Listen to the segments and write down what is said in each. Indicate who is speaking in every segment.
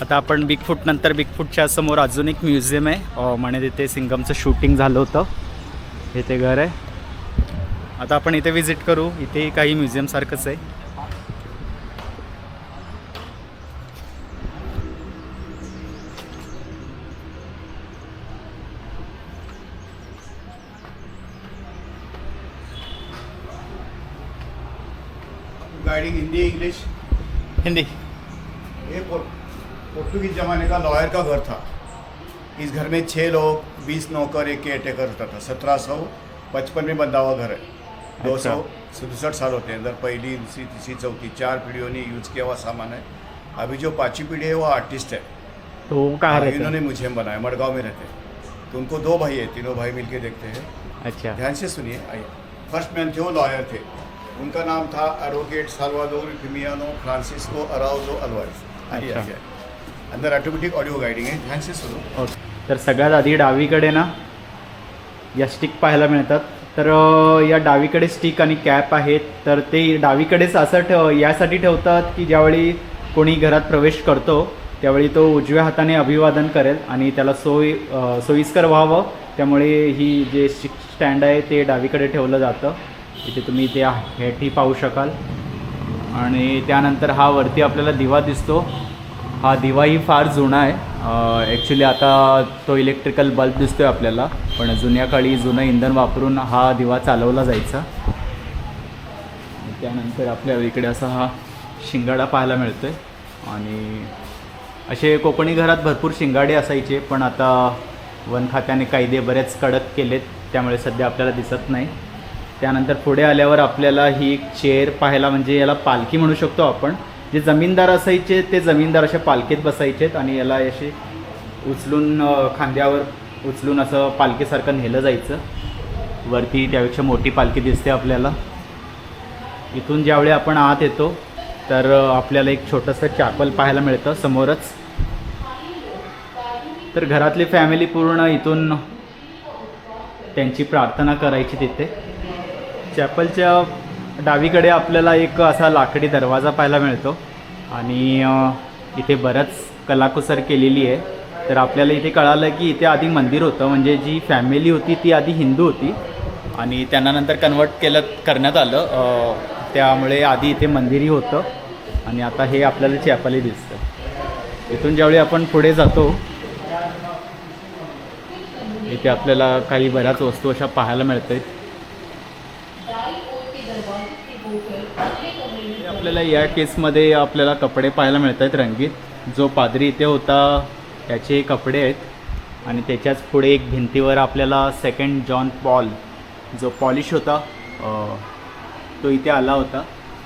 Speaker 1: आता आपण big foot नंतर बिग फूटच्या समोर अजून एक म्युझियम आहे. म्हणे तिथे सिंगमचं शूटिंग झालं होतं. हे ते घर आहे. आता आपण इथे विजिट करू. इथेही काही म्युझियमसारखंच आहे.
Speaker 2: Guiding Hindi English?
Speaker 1: Hindi.
Speaker 2: Portuguese जमाने का लॉयर का घर था? इस घर में छः लोग बीस नौकर एक केयर टेकर होता था। सत्रह सौ पचपन में बंधा हुआ घर है। दो सौ सड़सठ साल होते हैं। अंदर पहली दूसरी तीसरी चौथी चार पीढ़ियों ने यूज किया हुआ सामान है। अभी जो पाँचवीं पीढ़ी है वो आर्टिस्ट है।
Speaker 1: तो वो कहाँ रहते
Speaker 2: इन्होंने
Speaker 1: हैं
Speaker 2: म्यूजियम बनाया मडगांव में रहते हैं। तो उनको दो भाई है तीनों भाई मिलके देखते हैं।
Speaker 1: अच्छा।
Speaker 2: ध्यान से सुनिए आइए। फर्स्ट मैन थे वो लॉयर थे। उनका नाम था एडवोकेट साल्वाडोर फिमियानो फ्रांसिस्को अराउजो अलवाइस आइए. आइए। अंदर ऑटोमेटिक ऑडिओ गायडिंग आहे. ध्यान से
Speaker 1: ओके हो. तर सगळ्यात आधी डावीकडे ना या स्टिक पाहायला मिळतात. तर या डावीकडे स्टिक आणि कॅप आहेत. तर ते डावीकडेच असं ठेव यासाठी ठेवतात की ज्यावेळी कोणी घरात प्रवेश करतो त्यावेळी तो उजव्या हाताने अभिवादन करेल आणि त्याला सोय सोयीस्कर व्हावं. त्यामुळे ही जे स्टिक स्टँड आहे ते डावीकडे ठेवलं जातं. इथे तुम्ही ते हेठी पाहू शकाल. आणि त्यानंतर हा वरती आपल्याला दिवा दिसतो. हा दिवाही फार जुना आहे. ॲक्च्युली आता तो इलेक्ट्रिकल बल्ब दिसतो आहे आपल्याला पण जुन्या काळी जुनं इंधन वापरून हा दिवा चालवला जायचा. त्यानंतर आपल्या इकडे असा हा शिंगाडा पाहायला मिळतो आहे आणि असे कोकणी घरात भरपूर शिंगाडे असायचे पण आता वन खात्याने कायदे बरेच कडक केलेत त्यामुळे सध्या आपल्याला दिसत नाही. त्यानंतर पुढे आल्यावर आपल्याला ही एक चेअर पाहायला म्हणजे याला पालखी म्हणू शकतो आपण. जे जमीनदार असायचे ते जमीनदार अशा पालखीत बसायचेत आणि याला असे उचलून खांद्यावर उचलून असं पालखीसारखं नेलं जायचं. वरती त्यापेक्षा मोठी पालखी दिसते आपल्याला. इथून ज्यावेळी आपण आत येतो तर आपल्याला एक छोटंसं चॅपल पाहायला मिळतं समोरच. तर घरातली फॅमिली पूर्ण इथून त्यांची प्रार्थना करायची तिथे. चॅपलच्या डावीकडे आपल्याला एक असा लाकडी दरवाजा पाहायला मिळतो. आणि इथे बरंच कलाकुसर केलेली आहे. तर आपल्याला इथे कळालं की इथे आधी मंदिर होतं. म्हणजे जी फॅमिली होती ती आधी हिंदू होती. आणि त्यांना नंतर कन्वर्ट केलं करण्यात आलं. त्यामुळे आधी इथे मंदिरही होतं. आणि आता हे आपल्याला चॅपलही दिसतं. इथून ज्यावेळी आपण पुढे जातो इथे आपल्याला काही बऱ्याच वस्तू अशा पाहायला मिळत आहेत आपल्याला या केसमध्ये आपल्याला कपडे पाहायला मिळत आहेत रंगीत. जो पादरी इथे होता त्याचे कपडे आहेत. आणि त्याच्याच पुढे एक भिंतीवर आपल्याला सेकंड जॉन पॉल जो पॉलिश होता तो इथे आला होता.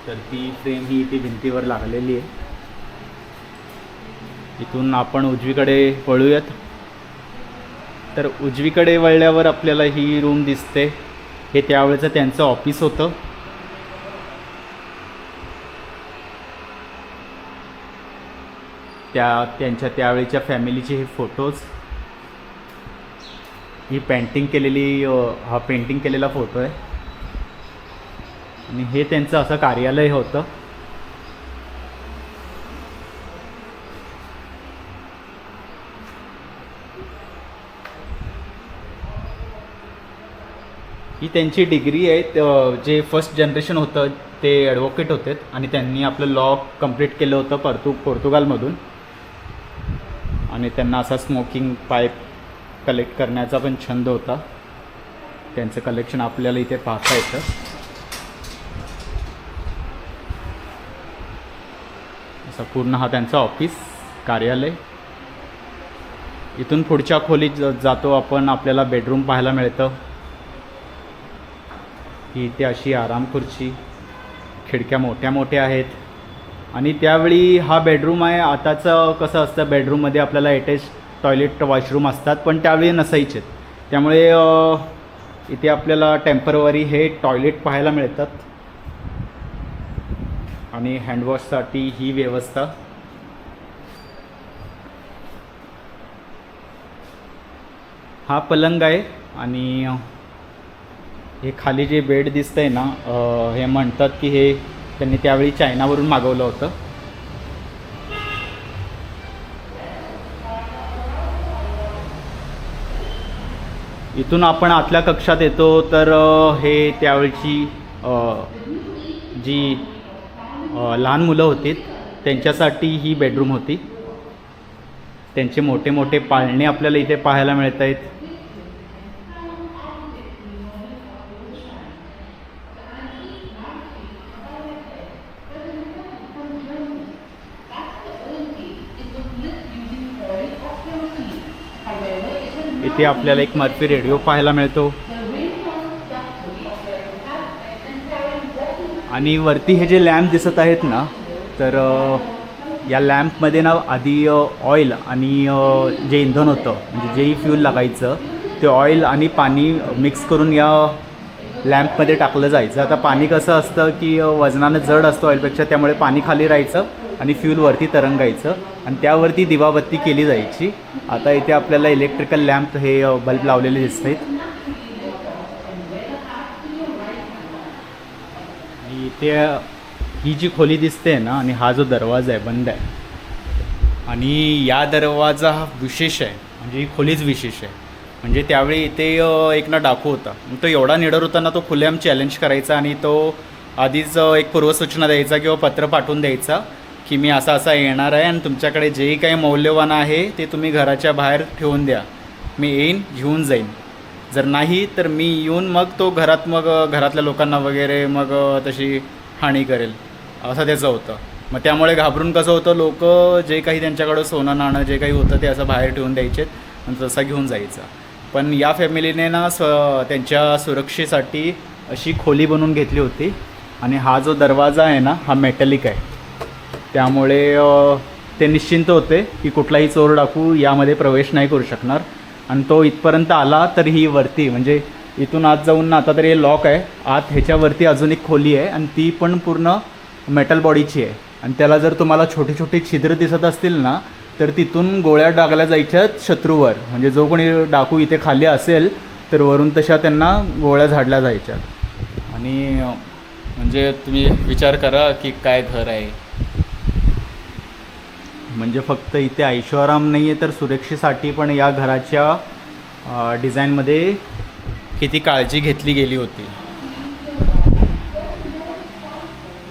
Speaker 1: तर ती फ्रेम ही इथे भिंतीवर लागलेली आहे. इथून आपण उजवीकडे वळूयात. तर उजवीकडे वळल्यावर आपल्याला ही रूम दिसते. हे त्यावेळेचं त्यांचं ऑफिस होतं. त्या त्यांच्या त्यावेळेच्या फॅमिलीचे हे फोटोज ही पेंटिंग केलेली हा पेंटिंग केलेला फोटो आहे. आणि हे त्यांचं असं कार्यालय होतं. ही त्यांची डिग्री आहे जे फर्स्ट जनरेशन होतं ते ॲडव्होकेट होते. आणि त्यांनी आपलं लॉ कंप्लीट केलं होतं पर्तु पोर्तुगालमधून. आणि त्यांना असा स्मोकिंग पाईप कलेक्ट करण्याचा पण छंद होता. त्यांचं कलेक्शन आपल्याला इथे पाहता येतं. असं पूर्ण हा त्यांचा ऑफिस कार्यालय. इथून पुढच्या खोलीत जातो आपण आपल्याला बेडरूम पाहायला मिळतं. ही इथे अशी आराम खुर्ची. खिडक्या मोठ्या मोठ्या आहेत. आणि त्यावेळी हा बेडरूम आहे. आताचं कसं असतं बेडरूममध्ये आपल्याला अटॅच टॉयलेट वॉशरूम असतात पण त्यावेळी नसायचेत. त्यामुळे इथे आपल्याला टेम्परवरी हे टॉयलेट पाहायला मिळतात. आणि हँडवॉशसाठी ही व्यवस्था. हा पलंग आहे आणि हे खाली जे बेड दिसतंय ना हे म्हणतात की हे त्यांनी त्यावेळी चायनावरून मागवलं होतं. इथून आपण आतल्या कक्षात येतो तर हे त्यावेळची जी लहान मुलं होती त्यांच्यासाठी ही बेडरूम होती. त्यांचे मोठे मोठे पाळणे आपल्याला इथे पाहायला मिळत आहेत इथे आपल्याला एक मर्फी रेडिओ पाहायला मिळतो. आणि वरती हे जे लॅम्प दिसत आहेत ना तर या लॅम्पमध्ये ना आधी ऑइल आणि जे इंधन होतं म्हणजे जेही फ्यूल लागायचं ते ऑइल आणि पाणी मिक्स करून या लॅम्पमध्ये टाकलं जायचं. आता पाणी कसं असतं की वजनानं जड असतं ऑइलपेक्षा त्यामुळे पाणी खाली राहायचं आणि फ्यूल वरती तरंगायचं. आणि त्यावरती दिवाबत्ती केली जायची. आता इथे आपल्याला इलेक्ट्रिकल लॅम्प हे बल्ब लावलेले दिसत आहेत आणि इथे ही जी खोली दिसते ना आणि हा जो दरवाजा आहे बंद आहे. आणि या दरवाजा हा विशेष आहे. म्हणजे ही खोलीच विशेष आहे. म्हणजे त्यावेळी इथे एक ना डाकू होता. मग तो एवढा निडर होता ना तो खुलेआम चॅलेंज करायचा आणि तो आधीच एक पूर्वसूचना द्यायचा किंवा पत्र पाठवून द्यायचा. की मी असा असा येणार आहे आणि तुमच्याकडे जेही काही मौल्यवान आहे ते तुम्ही घराच्या बाहेर ठेवून द्या. मी येईन घेऊन जाईन. जर नाही तर मी येऊन मग तो घरात मग घरातल्या लोकांना वगैरे मग तशी हानी करेल. असं त्याचं होतं. मग त्यामुळे घाबरून कसं होतं लोक जे काही त्यांच्याकडं सोनं नाणं जे काही होतं ते असं बाहेर ठेवून द्यायचे आणि तसा घेऊन जायचा. पण या फॅमिलीने ना स्व त्यांच्या सुरक्षेसाठी अशी खोली बनवून घेतली होती. आणि हा जो दरवाजा आहे ना हा मेटॅलिक आहे. त्यामुळे ते निश्चिंत होते की कुठलाही चोर डाकू यामध्ये प्रवेश नाही करू शकणार. आणि तो इथपर्यंत आला तर ही वरती म्हणजे इथून आत जाऊन ना आता तरी हे लॉक आहे. आत ह्याच्यावरती अजून एक खोली आहे आणि ती पण पूर्ण मेटल बॉडीची आहे. आणि त्याला जर तुम्हाला छोटी छोटी छिद्र दिसत असतील ना तर तिथून गोळ्या डागल्या जायच्या शत्रूवर. म्हणजे जो कोणी डाकू इथे खाली असेल तर वरून तशा त्यांना गोळ्या झाडल्या जायच्या. आणि म्हणजे तुम्ही विचार करा की काय घर आहे. म्हणजे फक्त इथे ऐश्वराम नाही आहे तर सुरक्षेसाठी पण या घराच्या डिझाईनमध्ये किती काळजी घेतली गेली होती.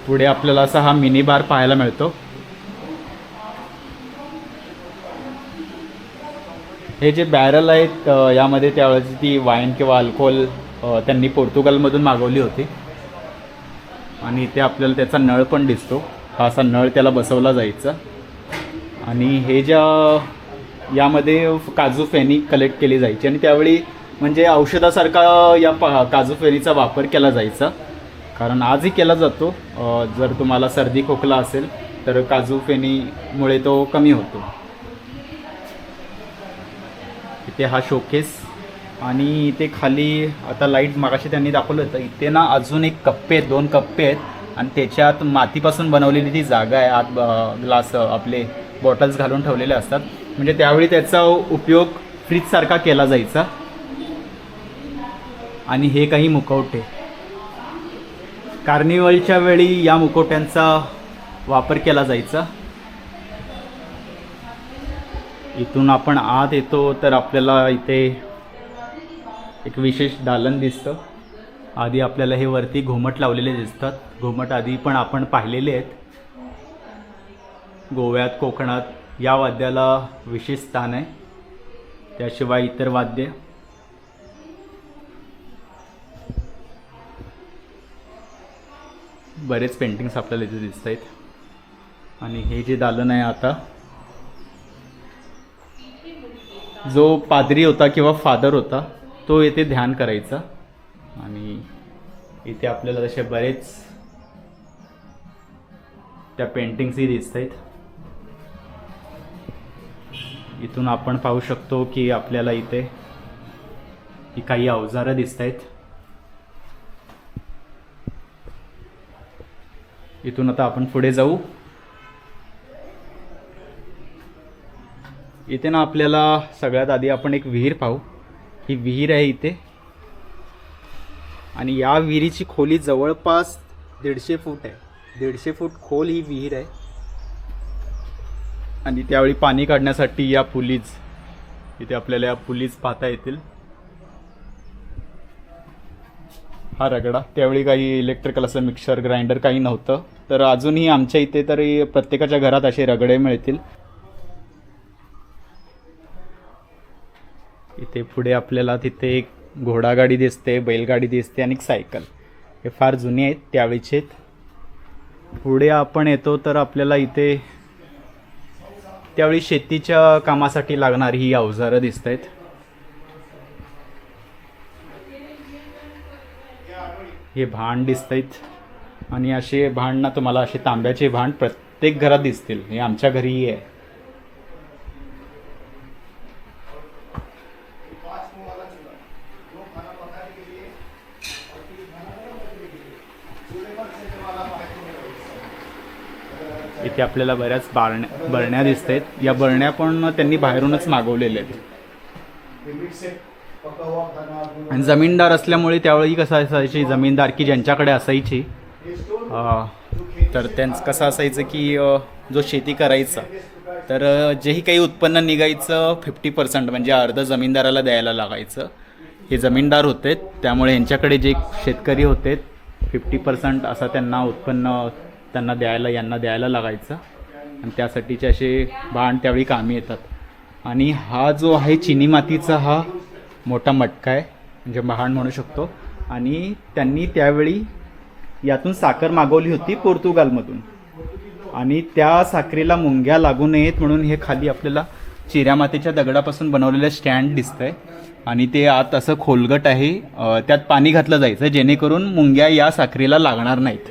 Speaker 1: पुढे आपल्याला असा हा मिनी बार पाहायला मिळतो. हे जे बॅरल आहेत यामध्ये त्यावेळेची ती वाईन किंवा अल्कोहोल त्यांनी पोर्तुगालमधून मागवली होती. आणि इथे आपल्याला त्याचा नळ पण दिसतो. हा असा नळ त्याला बसवला जायचा. आणि हे ज्या यामध्ये काजू फेनी कलेक्ट केली जायची आणि त्यावेळी म्हणजे औषधासारखा या प काजू फेनीचा वापर केला जायचा. कारण आजही केला जातो. जर तुम्हाला सर्दी खोकला असेल तर काजू फेनीमुळे तो कमी होतो. इथे हा शोकेस आणि इथे खाली आता लाइट मागाशी त्यांनी दाखवलं होतं. इथे ना अजून एक कप्पे आहेत दोन कप्पे आहेत. आणि त्याच्यात मातीपासून बनवलेली ती जागा आहे. आत ग्लास आपले बॉटल्स घालून ठेवलेले असतात. म्हणजे त्यावेळी त्याचा उपयोग फ्रीजसारखा केला जायचा. आणि हे काही मुखवटे कार्निवलच्या वेळी या मुखवट्यांचा वापर केला जायचा. इथून आपण आत येतो तर आपल्याला इथे एक विशेष दालन दिसतं. आधी आपल्याला हे वरती घुमट लावलेले दिसतात. घुमट आधी पण आपण पाहिलेले आहेत. गोव्यात कोकणात या वाद्याला विशेष स्थान आहे. त्याशिवाय इतर वाद्य. बरेच पेंटिंग्स आपल्याला इथे दिसत आहेत आणि हे जे दालन आहे आता जो पादरी होता किंवा फादर होता तो येथे ध्यान करायचा. आणि इथे आपल्याला तसे बरेच त्या पेंटिंग्सही दिसत आहेत इथून आपण पाहू शकतो की आपल्याला इथे ही काही अवजारं दिसत आहेत इथून आता आपण पुढे जाऊ. इथे ना आपल्याला सगळ्यात आधी आपण एक विहीर पाहू. ही विहीर आहे इथे. आणि या विहिरीची खोली जवळपास दीडशे फूट आहे. दीडशे फूट खोल ही विहीर आहे. आणि त्यावेळी पाणी काढण्यासाठी या पुलीज इथे आपल्याला या पुलीज पाहता येतील. हा रगडा. त्यावेळी काही इलेक्ट्रिकल असं मिक्सर ग्राइंडर काही नव्हतं. तर अजूनही आमच्या इथे तरी प्रत्येकाच्या घरात असे रगडे मिळतील. इथे पुढे आपल्याला तिथे एक घोडागाडी दिसते बैलगाडी दिसते आणि एक सायकल. हे फार जुने आहेत त्यावेळीचे पुढे आपण येतो तर आपल्याला इथे त्यावेळी शेतीच्या कामासाठी लागणारी ही अवजारं दिसत आहेत हे भांड दिसत आहेत आणि असे भांड ना तुम्हाला असे तांब्याचे भांड प्रत्येक घरात दिसतील. हे आमच्या घरीही आहे. इथे आपल्याला बऱ्याच बारण्या बरण्या दिसत आहेत या बरण्या पण त्यांनी बाहेरूनच मागवलेल्या आहेत. आणि जमीनदार असल्यामुळे त्यावेळी कसं असायची? जमीनदार की ज्यांच्याकडे असायची. तर त्यांचं कसं असायचं की जो शेती करायचा तर जेही काही उत्पन्न निघायचं फिफ्टी पर्सेंट म्हणजे अर्ध जमीनदाराला द्यायला लागायचं. हे जमीनदार होते त्यामुळे यांच्याकडे जे शेतकरी होते फिफ्टी पर्सेंट असं त्यांना उत्पन्न त्यांना द्यायला यांना द्यायला लागायचं. आणि त्यासाठीचे असे भांड त्यावेळी कामी येतात. आणि हा जो आहे चिनी मातीचा हा मोठा मटका आहे म्हणजे भांड म्हणू शकतो. आणि त्यांनी त्यावेळी यातून साखर मागवली होती पोर्तुगालमधून. आणि त्या साखरेला मुंग्या लागू नयेत म्हणून हे खाली आपल्याला चिऱ्या मातीच्या दगडापासून बनवलेलं स्टँड दिसतंय. आणि ते आत असं खोलगट आहे त्यात पाणी घातलं जायचं जेणेकरून मुंग्या या साखरेला लागणार नाहीत.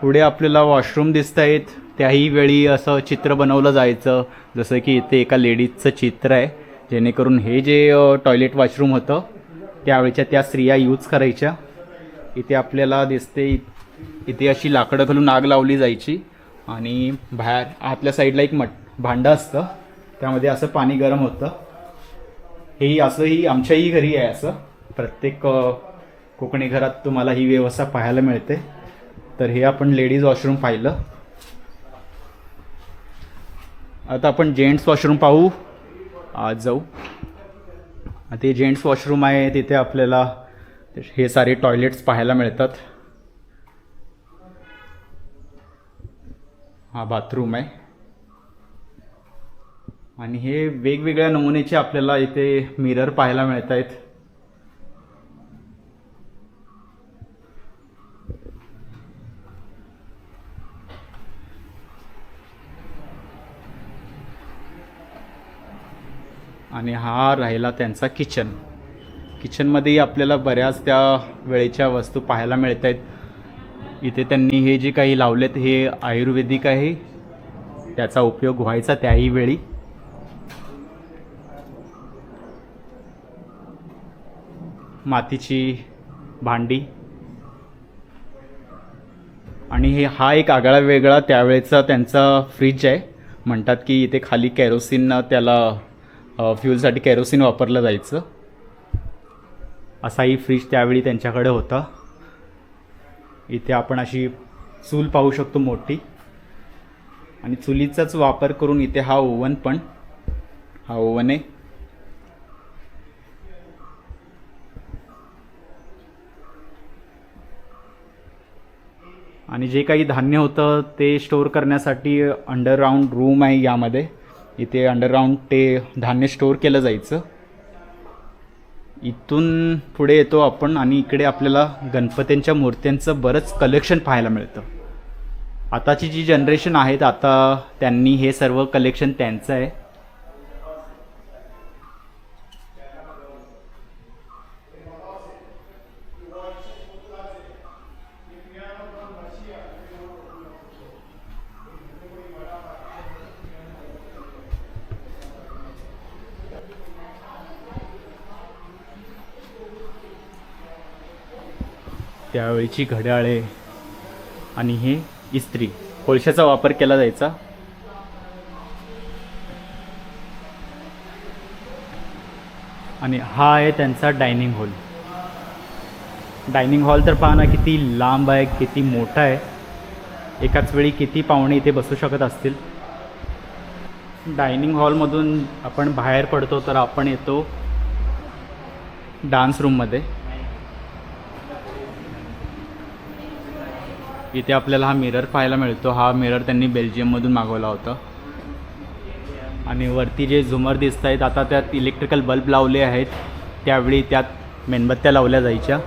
Speaker 1: पुढे आपल्याला वॉशरूम दिसत आहेत त्याही वेळी असं चित्र बनवलं जायचं. जसं की इथे एका लेडीजचं चित्र आहे. जेणेकरून हे जे टॉयलेट वॉशरूम होतं त्यावेळच्या त्या स्त्रिया यूज करायच्या. इथे आपल्याला दिसते इथे अशी लाकडं घालून आग लावली जायची. आणि बाहेर आतल्या साईडला एक मट भांडं असतं. त्यामध्ये असं पाणी गरम होतं. हेही असंही आमच्याही घरी आहे असं. प्रत्येक कोकणी घरात तुम्हाला ही व्यवस्था पाहायला मिळते. तर हे आपण लेडीज वॉशरूम पाहिलं. आता आपण जेंट्स वॉशरूम पाहू. आज जाऊ. ते जेंट्स वॉशरूम आहे तिथे आपल्याला हे सारे टॉयलेट्स पाहायला मिळतात. हा बाथरूम आहे. आणि हे वेगवेगळ्या नमुनेचे आपल्याला इथे मिरर पाहायला मिळत आहेत आणि हा राहिला त्यांचा किचन किचनमध्येही आपल्याला बऱ्याच त्या वेळेच्या वस्तू पाहायला मिळत आहेत इथे त्यांनी हे जे काही लावलेत हे आयुर्वेदिक आहे. त्याचा उपयोग व्हायचा त्याही वेळी. मातीची भांडी. आणि हे हा एक आगळा वेगळा त्यावेळेचा त्यांचा फ्रीज आहे. म्हणतात की इथे खाली कॅरोसिन त्याला फ्यूलसाठी कॅरोसिन वापरलं जायचं. असाही फ्रीज त्यावेळी त्यांच्याकडे होता. इथे आपण अशी चूल पाहू शकतो मोठी. आणि चुलीचाच वापर करून इथे हा ओव्हन पण हा ओव्हन आहे. आणि जे काही धान्य होतं ते स्टोअर करण्यासाठी अंडरग्राऊंड रूम आहे यामध्ये. इथे अंडरग्राऊंड ते धान्य स्टोअर केलं जायचं. इथून पुढे येतो आपण आणि इकडे आपल्याला गणपतींच्या मूर्त्यांचं बरंच कलेक्शन पाहायला मिळतं. आताची जी जनरेशन आहेत आता त्यांनी हे सर्व कलेक्शन त्यांचं आहे. त्यावेळीची घड्याळे आणि हे इस्त्री. कोळशाचा वापर केला जायचा. आणि हा आहे त्यांचा डायनिंग हॉल. डायनिंग हॉल तर पहा ना किती लांब आहे किती मोठा आहे. एकाच वेळी किती पाहुणे इथे बसू शकत असतील. डायनिंग हॉलमधून आपण बाहेर पडतो तर आपण येतो डान्स रूममध्ये. इथे आपल्याला हा मिरर पाहायला मिळतो. हा मिरर त्यांनी बेल्जियममधून मागवला होता. आणि वरती जे झुमर दिसत आहेत आता त्यात इलेक्ट्रिकल बल्ब लावले आहेत. त्यावेळी त्यात मेणबत्त्या लावल्या जायच्या.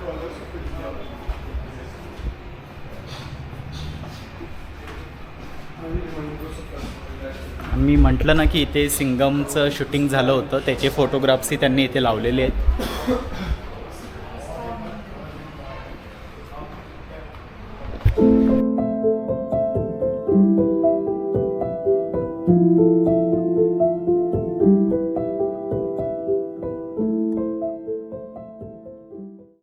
Speaker 1: मी म्हटलं ना की इथे सिंगमचं शूटिंग झालं होतं. त्याचे फोटोग्राफ्सही त्यांनी इथे लावलेले आहेत.